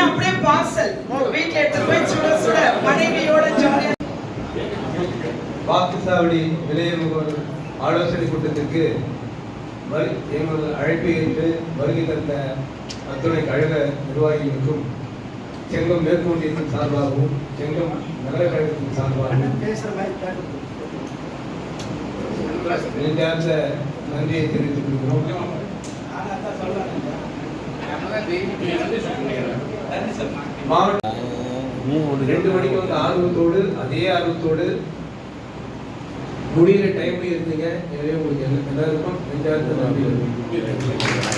அப்படியே பார்சல் வீட்டுல எடுத்து போய் சுட சுட மனைவியோட வாக்குச்சாவடி விலை ஆலோசனை கூட்டத்திற்கு வரு எங்கள் அழைப்பை ஏற்று வருகை தந்த அத்துணை கழக நிர்வாகிகளுக்கும் செங்கம் மேற்கு ஒன்றியத்தின் சார்பாகவும் செங்கம் நகர கழகத்தின் சார்பாகவும் நெஞ்சார்ந்த நன்றியை தெரிவித்துக் கொள்கிறோம். மாவட்ட ரெண்டு மணிக்கு வந்து ஆர்வத்தோடு அதே ஆர்வத்தோடு முடிகிற டைம்லேயும் இருந்தீங்க. எனவே உங்களுக்கு எல்லாருக்கும் நன்றி